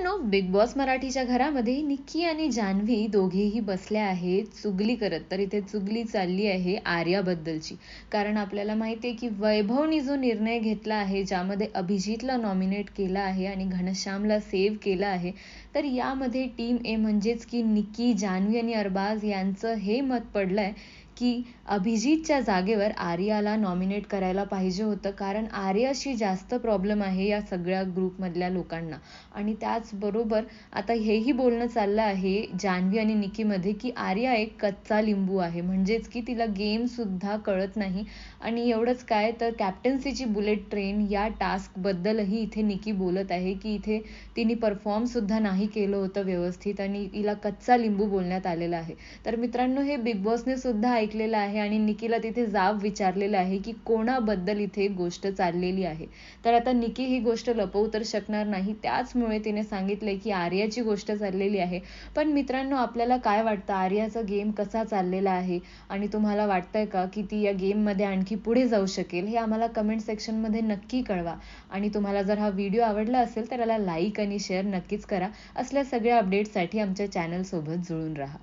मित्रांनो big boss मराठीच्या घरामध्ये निक्की आणि जान्हवी दोघेही बसल्या आहेत चुगली करत. तर इथे चुगली चालली आहे आर्याबद्दलची. कारण आपल्याला माहिती आहे की वैभवनी जो निर्णय घेतला आहे ज्यामध्ये अभिजितला नॉमिनेट केला आहे आणि घनश्यामला सेव्ह केला आहे तर यामध्ये टीम ए म्हणजेच की निक्की जान्हवी आणि अरबाज यांचं हे मत पडलंय की अभिजितच्या जागेवर आर्याला नॉमिनेट करायला पाहिजे होतं. कारण आर्याशी जास्त प्रॉब्लेम आहे या सगळ्या ग्रुपमधल्या लोकांना. आणि त्याचबरोबर आता हेही बोलणं चाललं आहे जान्हवी आणि निकीमध्ये की आर्या एक कच्चा लिंबू आहे. म्हणजेच की तिला गेमसुद्धा कळत नाही. आणि एवढंच काय तर कॅप्टन्सीची बुलेट ट्रेन या टास्कबद्दलही इथे निकी बोलत आहे की इथे तिने परफॉर्मसुद्धा नाही केलं होतं व्यवस्थित आणि तिला कच्चा लिंबू बोलण्यात आलेला आहे. तर मित्रांनो हे बिग बॉसने सुद्धा ऐक ऐकलेलं आहे आणि निकीला तिथे जाब विचारलेलं आहे की कोणाबद्दल इथे गोष्ट चाललेली आहे. तर आता निकी ही गोष्ट लपवू तर शकणार नाही. त्याचमुळे तिने सांगितलंय की आर्याची गोष्ट चाललेली आहे. पण मित्रांनो आपल्याला काय वाटतं? आर्याचा गेम कसा चाललेला आहे? आणि तुम्हाला वाटतंय का की ती या गेममध्ये आणखी पुढे जाऊ शकेल? हे आम्हाला कमेंट सेक्शनमध्ये नक्की कळवा. आणि तुम्हाला जर हा व्हिडिओ आवडला असेल तर त्याला लाईक आणि शेअर नक्कीच करा. असल्या सगळ्या अपडेट्ससाठी आमच्या चॅनलसोबत जुळून राहा.